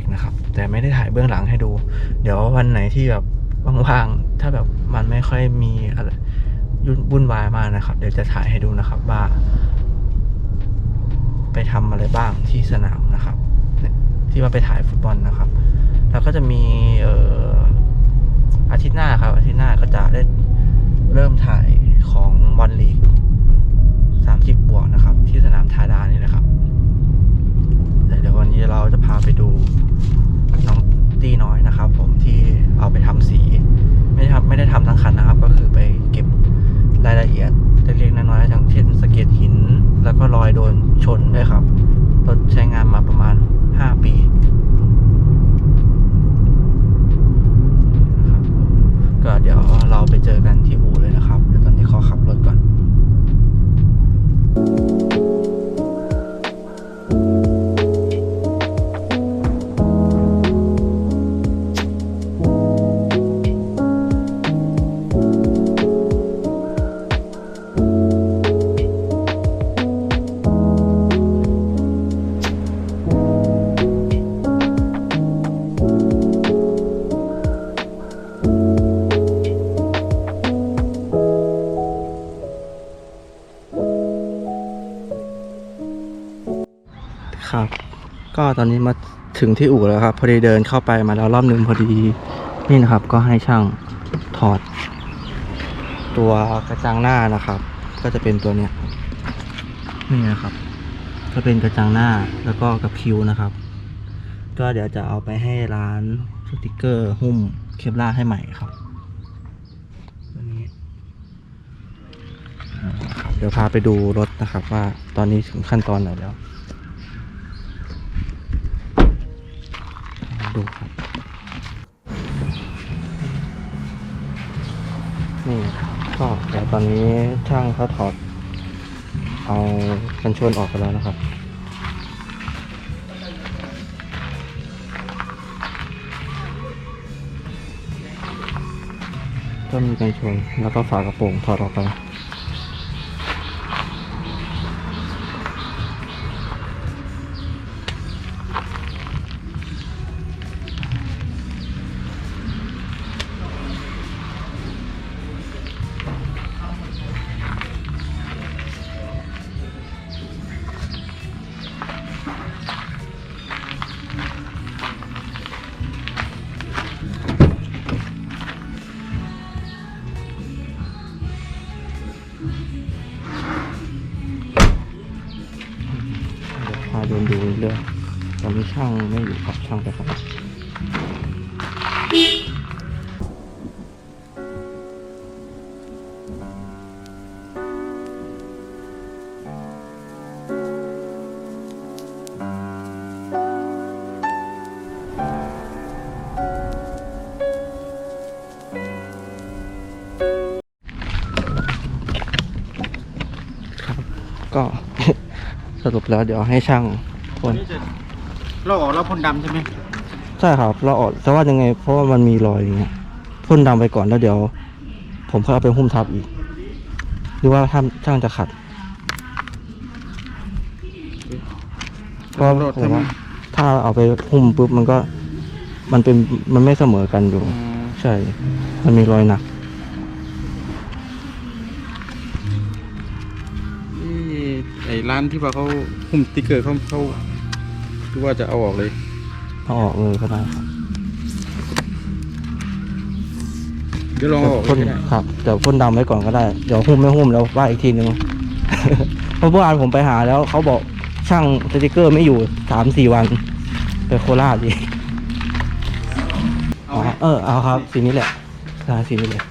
กนะครับ แต่ไม่ได้ถ่ายเบื้องหลังให้ดู เดี๋ยววันไหนที่แบบว่างๆ ถ้าแบบมันไม่ค่อยมีอะไรยุ่นวุ่นวายมากนะครับ เดี๋ยวจะถ่ายให้ดูนะครับว่า ไปทำอะไรบ้างที่สนามนะครับ ที่ว่าไปถ่ายฟุตบอลนะครับ แล้วก็จะมีเอ่ออาทิตย์หน้าครับ อาทิตย์หน้าก็จะได้เริ่มถ่ายของบอลลีก30บวกนะครับ ที่สนามทาดานี่นะครับแต่เดี๋ยววันนี้เราจะพาไปดู น้องตีน้อยนะครับ ผมที่เอาไปทำสี ไม่ได้ทำไม่ได้ทำทั้งคันนะครับ ก็คือไปเก็บรายละเอียดเล็กๆน้อยๆอย่างเช่นสะเก็ดหิน แล้วก็รอยโดนชนด้วยครับรถใช้งานมาประมาณ 5 ปีนะครับก็เดี๋ยวเราไปเจอกันที่อู่เลยนะครับ เดี๋ยวตอนนี้ขอขับรถก่อน ครับ ก็ตอนนี้มาถึงที่อู่แล้วครับ พอดีเดินเข้าไปมาแล้วรอบนึงพอดีนี่นะครับ ก็ให้ช่างถอด ตัวกระจังหน้านะครับ ก็จะเป็นตัวเนี้ยนี่นะครับ ก็เป็นกระจังหน้าแล้วก็กับคิวนะครับ ก็เดี๋ยวจะเอาไปให้ร้านสติกเกอร์หุ้มเคปลาให้ใหม่ครับตัวนี้อ่าครับเดี๋ยวพาไปดูรถนะครับ ว่าตอนนี้ถึงขั้นตอนไหนแล้ว ดูครับ นี่ก็เดี๋ยวตอนนี้ช่างเขาถอด เอากันชนออกไปแล้วนะครับก็มีกันชนแล้วก็ฝากระโปรงถอดออกไป ช่างไม่อยู่ครับช่างไปครับครับก็สรุปแล้วเดี๋ยวให้ช่างคน นี่จะลอกออกแล้วพ่นดำใช่ไหมใช่ครับ เราออกแต่ว่ายังไง เพราะว่ามันมีรอยอย่างเงี้ยพ่นดำไปก่อนแล้วเดี๋ยว ผมค่อยเอาไปหุ้มทับอีก หรือว่าถ้าช่างจะขัดก็โดดผมทำไมว่าถ้าเอาไปหุ้มปุ๊บมันก็มันเป็นมันไม่เสมอกันอยู่อืมใช่ มันมีรอยหนักนี่ไอ้ร้านที่ว่าเขาหุ้มสติ๊กเกอร์เขาเขา คือว่าจะเอาออกเลยเอาออกเลยก็ได้ครับเดี๋ยวลองแต่เอาออกพ่นเลยก็ได้ครับเดี๋ยวพ่นดำไว้ก่อนก็ได้ เดี๋ยวหุ้มไม่หุ้มแล้วว่าอีกทีนึง เพราะเมื่อวานผมไปหาแล้วเขาบอกช่างสติกเกอร์ไม่อยู่สามสี่วันไปโคราชอีกเอาอ๋อไหมเออเอาครับสีนี้แหละใช่สีนี้เลย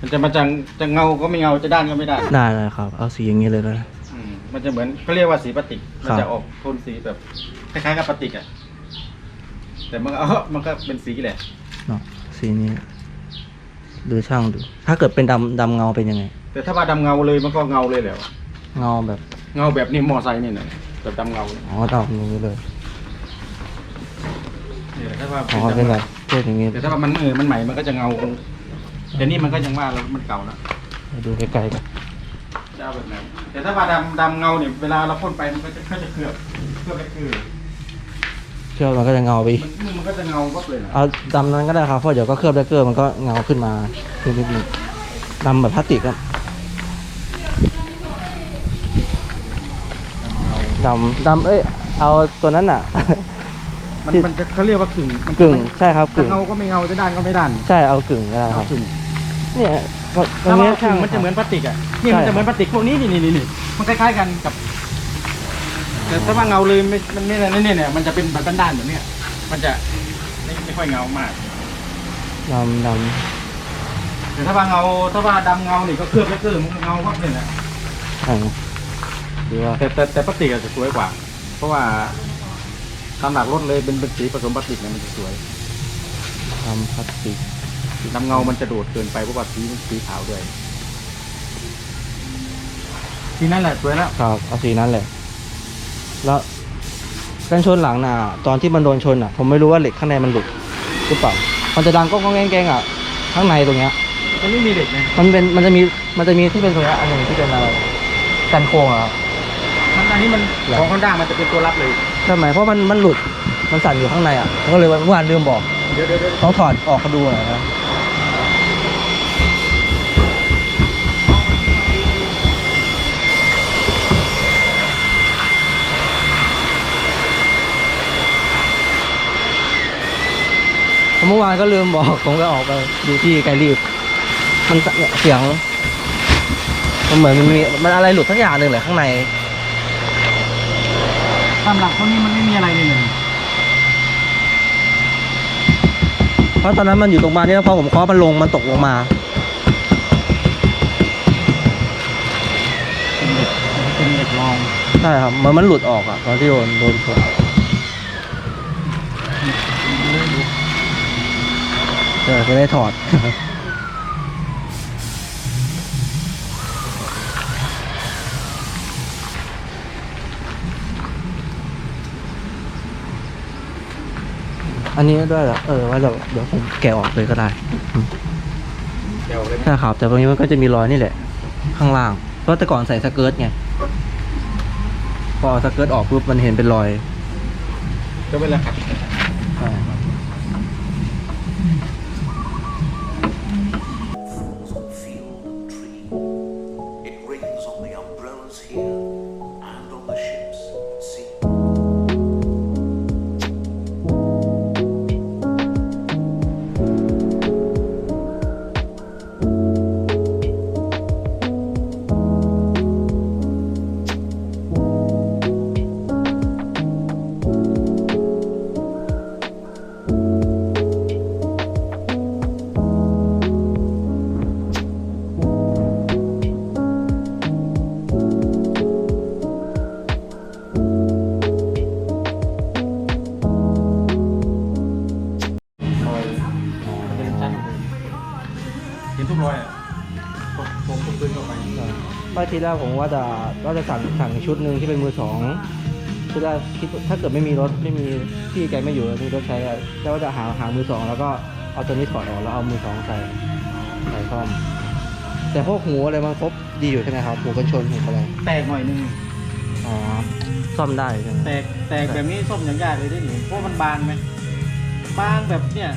มันจะมาจังจะเงาก็ไม่เงาจะด้านก็ไม่ด้านได้เลยครับ เอาสีอย่างนี้เลยนะอืมมันจะเหมือนเขาเรียกว่าสีปฏิกมันครับ จะออกโทนสีแบบ คล้ายๆกับปฏิกอะแต่มันก็เออมันก็เป็นสีแหละ เนาะสีนี้ ดูช่างดู ถ้าเกิดเป็นดำดำเงาเป็นยังไง แต่ถ้าว่าดำเงาเลยมันก็เงาเลยแหละเงาแบบ เงาแบบนี้มอไซค์นี่นะแบบดำเงาเลยอ๋อดำอย่างนี้เลยเนี่ยถ้าว่าอ๋อเป็นแบบเทศอย่างงี้ แต่ถ้าว่ามันเออมันใหม่มันก็จะเงาแต่นี่มันก็ยังว่าแล้วมันเก่าแล้วดูใกล้ๆกันจะเอาแบบไหนแต่ถ้าว่าดำดำเงาเนี่ยเวลาเราพ่นไปมันก็จะก็จะเคลือบเคลือบไปคือเค ลือบมันก็จะเงาไปอีกมันมันก็จะเงาก็เลยนะเอาดำนั้นก็ได้ครับเพราะเดี๋ยวก็เคลือบได้เกอร์มันก็เงาขึ้นมาขึ้นนิดนึงดำแบบพลาสติกอะดำดำเอ้ยเอาตัวนั้นอะ มันมันจะเขาเรียกว่ากึ่งมันกึ่งใช่ครับจะกึ่งเงาก็ไม่เงาจะด้านก็ไม่ด้านใช่เอากึ่งก็ได้ครับกึ่งเนี่ยก็ตรถ้างว่าเนี้ยกึ่งมันจะเหมือนพลาสติกอะนี่มันใช่จะเหมือนพลาสติกพวกนี้นี่นี่นี่นี่มันคล้ายๆกันกับ แต่ถ้าว่าเงาเลยไม่มันไม่เนี่ยเนี่ยเนี่ยมันจะเป็นแบบด้านๆแบบเนี้ยมันจะไม่ไม่ค่อยเงามาก ดำดแต่ถ้าว่าเงาถ้าว่าดำเงานี่ก็เคลือบไปเคลือบมันก็เงาก็เนี่ยแหละำอ่าดูว่าแต่แต่แต่พลาสติกอาจจะสวยกว่า เพราะว่าตามหลักรถเลยเป็นเป็นสีผสมพลาสติกเนี่ยมันจะสวยดำพลาสติกดำเงามันจะโดดเกินไปเพราะว่าสีมันสีขาวด้วยทีนั่นแหละสวยแล้วครับเอาสีนั้นเลย แล้วกันชนหลังน่ะตอนที่มันโดนชนอะ ผมไม่รู้ว่าเหล็กข้างในมันหลุดหรือเปล่ามันจะดังก้องๆแกงๆอะข้างในตรงเนี้ยมันไม่มีเด็กนะมันเป็นมันจะมีมันจะมีที่เป็นตรงเนี้ยอันหนึ่งที่เป็นอะไรกันโครงอะครับมันอันนี้มันเหรอของคอนด้ามันจะเป็นตัวรับเลยใช่ไหมเพราะมันมันหลุดมันสั่นอยู่ข้างในอะผมก็เลยเมื่อวานลืมบอกเดี๋ยวเดี๋ยวเดี๋ยวต้องถอดออกมาดูหน่อยนะ เมื่อวานก็ลืมบอกผมก็ออกไปดูที่ไกลรีบ มันเนี่ยเสียง มันเหมือนมันมีมันอะไรหลุดทั้งอย่างหนึ่งเลยข้างในตามหลักพวกนี้มันไม่มีอะไรเลยเลยเพราะตอนนั้นมันอยู่ตรงบานนี้แล้วพอผมเคาะมันลงมันตกลงมาเป็นเด็กเป็นเด็กลอง ใช่ครับเหมันมันหลุดออกอะตอนที่โดนโดนชน เออจะได้ถอด อันนี้ด้วยเหรอ เออ ว่าเดี๋ยวเดี๋ยวผมแกะออกเลยก็ได้อืมเดี๋ยวเลยไหมใช่ครับ แต่ตรงนี้มันก็จะมีรอยนี่แหละ ข้างล่าง เพราะแต่ก่อนใส่สเกิร์ตไง พอเอาสเกิร์ตออกปุ๊บมันเห็นเป็นรอย ก็เวลาขัดใช่ ป้าทีแรกผมว่าจะว่าจะสั่งสั่งชุดหนึ่งที่เป็นมือสองทีแรกคิดว่าถ้าเกิดไม่มีรถไม่มีพี่แกไม่อยู่มีรถใช้อะแต่ว่าจะหาหามือสองแล้วก็เอาตัวนี้ถอดออกแล้วเอามือสองใส่ใส่ซ่อม แต่พวกหูอะไรมันครบดีอยู่ใช่ไหมครับหูกันชนหูอะไรแตกหน่อยนึงอ๋อซ่อมได้ใช่ไหมแตกแตกแบบนี้ส้มอย่างยากเลยได้หนิเพราะมันบางไหมบางแบบเนี่ย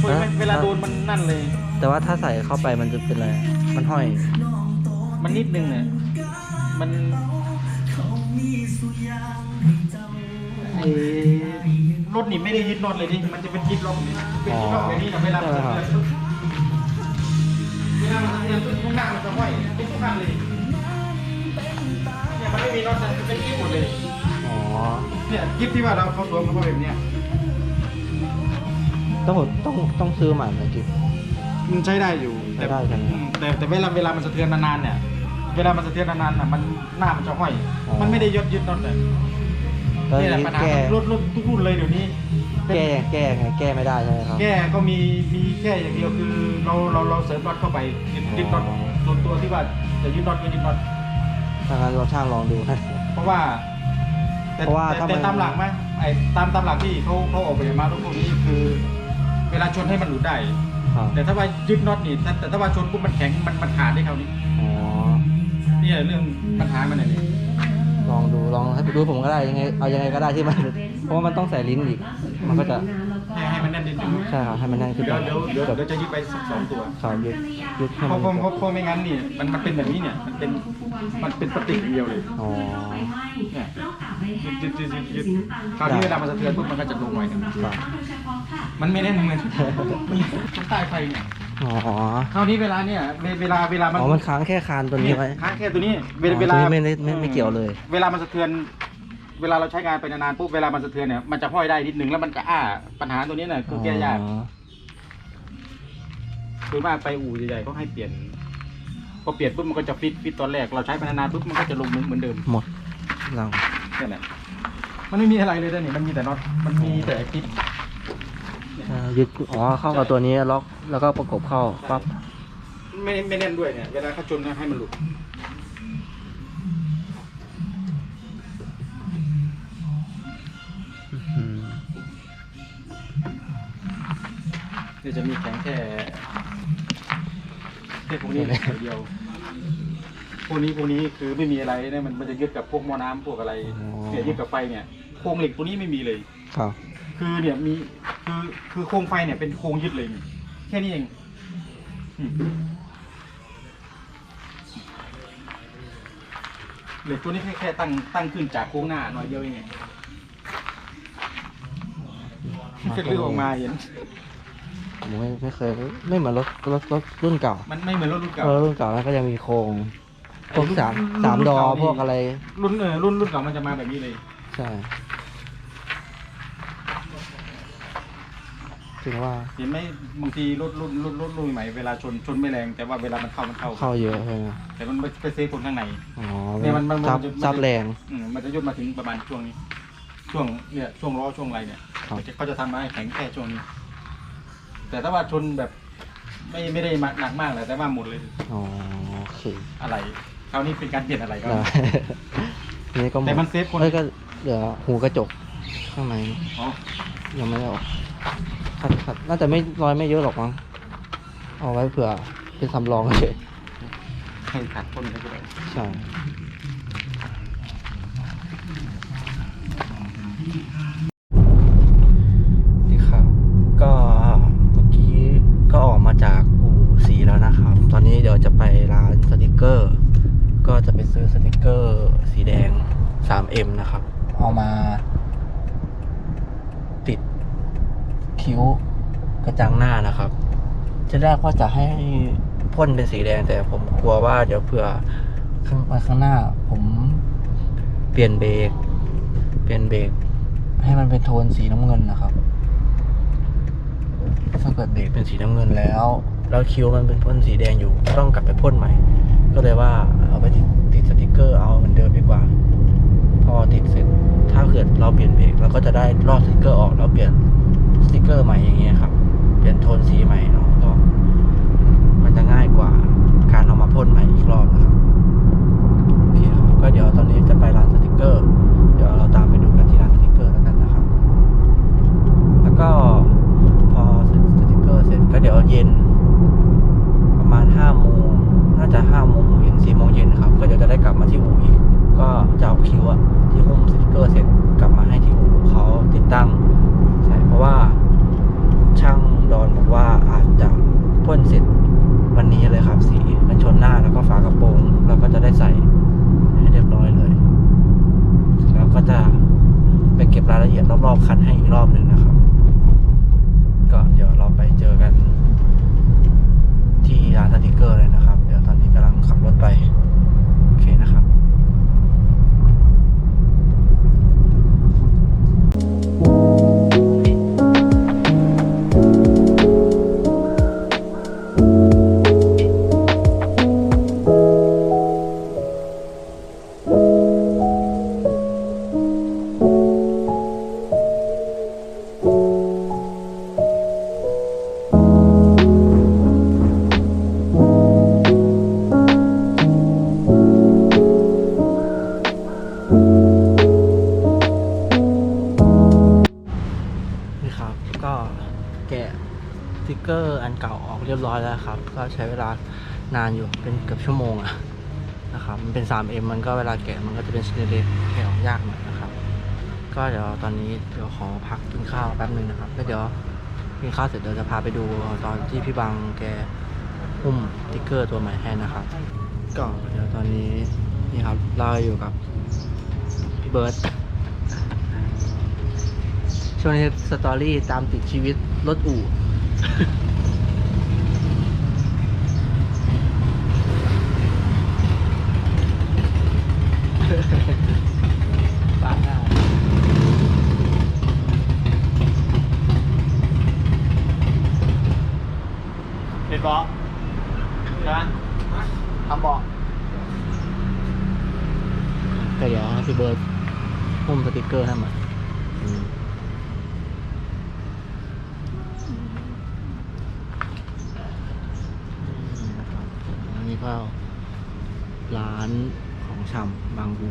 เฮ้ยฮะเวลาโดนมันนั่นเลย แต่ว่าถ้าใส่เข้าไปมันจะเป็นอะไรมันห้อย มันนิดนึงเนี่ยมันไอ้รถนี่ไม่ได้ยึดน็อตเลยดิมันจะเป็นยึดล็อกนี่เป็นยึดล็อกแบบนี้นะเวลามันใช่ครับเวลามันทำงานทุกข้างมันจะห้อยทุกข้างเลยเนี่ยมันไม่มีน็อตนะมันเป็นยึดหมดเลยอ๋อเนี่ยยึดที่ว่าเราเขาสวมกันมาแบบเนี้ยต้องต้องต้องซื้อใหม่ไหมจิ๊บมันใช้ได้อยู่แต่ใช้ได้ใช่ไหมอืมแต่แต่เวลาเวลามันสะเทือนนานๆเนี่ย เวลามันสะเทือนนานๆน่ะมันหน้ามันจะห้อย อ๋อ มันไม่ได้ยึดยึดน็อตเลยแล้วนี่แหละนี้ปัญหาแก้รถรถทุกรุ่นเลยเดี๋ยวนี้เป็นแก้แก้ไงแก้ไม่ได้ใช่ไหมครับ แก้ก็มีมีแค่อย่างเดียวคือเราเราเราเสริมน็อตเข้าไปยึดยึดน็อตอ๋อ ส่วนตัวที่ว่าจะยึดน็อตก็ยึดน็อตถ้างั้นเราช่างลองดูให้เพราะว่าแต่เพราะว่าแต่ถ้าแต่มัน ตามหลักไหมไอ้ตามตามหลักที่เขาเขาออกแบบมาทุกพวกนี้คือ เวลาชนให้มันหลุดได้ ครับ แต่ถ้าว่ายึดน็อตนี่แต่แต่ถ้าว่าชนปุ๊บมันแข็งมันมันขาดได้คราวนี้อ๋อ เนี่ยเรื่องปัญหามันเนี่ยลองดูลองให้ไปดูผมก็ได้ยังไงเอายังไงก็ได้ที่มันเพราะว่ามันต้องใส่ลิ้นอีก มันก็จะให้ให้มันแน่นนิดนึงใช่ครับให้มันแน่นขึ้นเดี๋ยวไปเดี๋ยวเดี๋ยวกับเดี๋ยวจะยึดไปสักสองตัวข่าวยึดยึดให้เพมัราะนเพราะเพราะเพราะไม่งั้นนี่มันมันเป็นแบบนี้เนี่ยมันเป็นมันเป็นปฏิกิริยาเลยอ๋อ เนี่ยยึดยึดยึดยึดคราวนี้เวลามันสะเทือนปุ๊บมันก็จะลงไวหนึ่งครับมันไม่แน่นเหมือน มันใต้ไฟเนี่ย อ๋อคราวนี้เวลาเนี่ยเวเวลาเวลามันอ๋อมันค้างแค่คานตัวนี้ไว้ ค้างแค่ตัวนี้เวอ๋อเวลาตัวนี้ไม่ได้ไม่ไม่เกี่ยวเลย เวลามันสะเทือน เวลาเราใช้งานไปนานๆปุ๊บเวลามันสะเทือนเนี่ยมันจะห้อยได้นิดนึงแล้วมันก็อ้าปัญหาตัวนี้น่ะคือแก้ยากอ๋อคือมากไปอู่ใหญ่ๆก็ให้เปลี่ยนพอเปลี่ยนปุ๊บมันก็จะฟิตฟิตตอนแรกเราใช้ไปนานๆปุ๊บมันก็จะลงเหมือนเหมือนเดิมหมดเรานี่แหละมันไม่มีอะไรเลยนะนี่มันมีแต่น็อตมันมีแต่ฟิตเอ่อยึดอ๋อเข้ากับตัวนี้ล็อกแล้วก็ประกบเข้าปั๊บไม่ไม่แน่นด้วยเนี่ย เวลาเขาชนก็ให้มันหลุด อืมเดี๋ยวจะมีแข็งแค่แค่พวกนี้เดียว พวกนี้พวกนี้คือไม่มีอะไรเนี่ยมันมันจะยึดกับพวกหม้อน้ำพวกอะไรเนี่ยยึดกับไฟเนี่ยโครงเหล็กตัวนี้ไม่มีเลย ครับ คือเนี่ยมี คือคือโครงไฟเนี่ยเป็นโครงยึดเลยนี่แค่นี้เองอืมเหล็กตัวนี้แค่แค่ตั้งตั้งขึ้นจากโค้งหน้าหน่อยเดียวเองไงแค่เลือกออกมาเห็นผมไม่ไม่เคยไม่เหมือนรถรถรถรุ่นเก่ามันไม่เหมือนรถรุ่นเก่า เออรุ่นเก่าแล้วก็ยังมีโครงพวกรุ่นสามรุ่นสามรุ่นดอเก่านี่พวกอะไร รุ่นเออรุ่นรุ่นเก่ามันจะมาแบบนี้เลย ใช่ ถึงว่าเห็นไหมบางทีรถรุ่นรุ่นรุ่นรุ่นใหม่เวลาชนชนไม่แรงแต่ว่าเวลามันเข้ามันเข้า เข้าเยอะใช่ไหมแต่มันไปเซฟคนข้างใน อ๋อเนี่ยมันมันมันซับมันจะ ซับแรง อืมมันจะยุดมาถึงประมาณช่วงนี้ ช่วงเนี่ยช่วงล้อช่วงอะไรเนี่ยครับ เขาจะเขาจะทำมาให้แข็งแค่ช่วงนี้ แต่ถ้าว่าชนแบบ ไม่ไม่ได้หนักมากเลยแต่ว่าหมดเลยอ๋อโอเคอะไรคราวนี้เป็นการเปลี่ยนอะไรก็ ได้นี่ก็หดแต่มันเซฟคน เอ้ยก็เหลือหูกระจกข้างในอ๋อยังไม่ได้ออก ขัดขัดน่าจะไม่รอยไม่เยอะหรอกมั้งเอาไว้เผื่อเป็นสำรองเฉยให้ขัดพ่นให้ด้วยใช่นี่ครับ ก็เมื่อกี้ก็ออกมาจากอู่สีแล้วนะครับ ตอนนี้เดี๋ยวจะไปร้านสติกเกอร์ ก็จะไปซื้อสติกเกอร์สีแดง 3M นะครับ เอามา ติด คิ้วกระจังหน้านะครับจะแรกว่าจะให้พ่นเป็นสีแดงแต่ผมกลัวว่าเดี๋ยวเผื่อข้างไปข้างหน้า ผมเปลี่ยนเบรกเปลี่ยนเบรกให้มันเป็นโทนสีน้ำเงินนะครับถ้าเกิดเบรกเป็นสีน้ำเงินแล้ว แล้วคิ้วมันเป็นพ่นสีแดงอยู่ต้องกลับไปพ่นใหม่ ก็เลยว่าเอาไปติดติดสติกเกอร์เอาเหมือนเดิมดีกว่า พอติดเสร็จถ้าเกิดเราเปลี่ยนเบรกเราก็จะได้ลอกสติกเกอร์ออกแล้วเปลี่ยน ติกเกอร์ใหม่อย่างเงี้ยครับ เปลี่ยนโทนสีใหม่เนาะก็ มันจะง่ายกว่าการเอามาพ่นใหม่อีกรอบนะครับโอเคครับก็เดี๋ยวตอนนี้จะไปร้านสติกเกอร์ เดี๋ยวเราตามไปดูกันที่ร้านสติกเกอร์แล้วกันนะครับ แล้วก็พอเสร็จสติกเกอร์เสร็จก็เดี๋ยวเย็น ประมาณห้าโมงน่าจะห้าโมงเย็นสี่โมงเย็นครับ ก็เดี๋ยวจะได้กลับมาที่อู่อีกก็จะเอาคิวอะที่หุ้มสติกเกอร์เสร็จกลับมาให้ที่อู่เขาติดตั้ง ใช่ เพราะว่าช่างดอนบอกว่าอาจจะ พ่นเสร็จวันนี้เลยครับ สีกันชนหน้าแล้วก็ฝากระโปรงเราก็จะได้ใส่ให้เรียบร้อยเลยแล้วก็จะไปเก็บรายละเอียดรอบๆคันให้อีกรอบหนึ่งนะครับ ก็เดี๋ยวเราไปเจอกัน ที่ร้านสติกเกอร์เลยนะครับ เดี๋ยวตอนนี้กำลังขับรถไป แกะสติกเกอร์อันเก่าออกเรียบร้อยแล้วครับ ก็ใช้เวลานานอยู่เป็นเกือบชั่วโมงอะนะครับ มันเป็น 3M มันก็เวลาแกะมันก็จะเป็นสเตนเลสแกะออกยากหน่อยนะครับ ก็เดี๋ยวตอนนี้เดี๋ยวขอพักกินข้าวแป๊บหนึงนะครับแล้วเดี๋ยวกินข้าวเสร็จเดี๋ยวจะพาไปดูตอนที่พี่บังแกหุ้มสติ๊กเกอร์ตัวใหม่ให้นะครับ ก็เดี๋ยวตอนนี้นี่ครับเราอยู่กับพี่เบิร์ต ช่วงนี้สตอรี่ตามติดชีวิตรถอู่ บ้าหน้า เป็นเบาะใช่ไหมทำเบาะ ก็เดี๋ยวให้พี่เบิร์ดหุ้มสติกเกอร์ให้มันอืม นี่นะครับอันนี้ก็ร้านของชำบางบู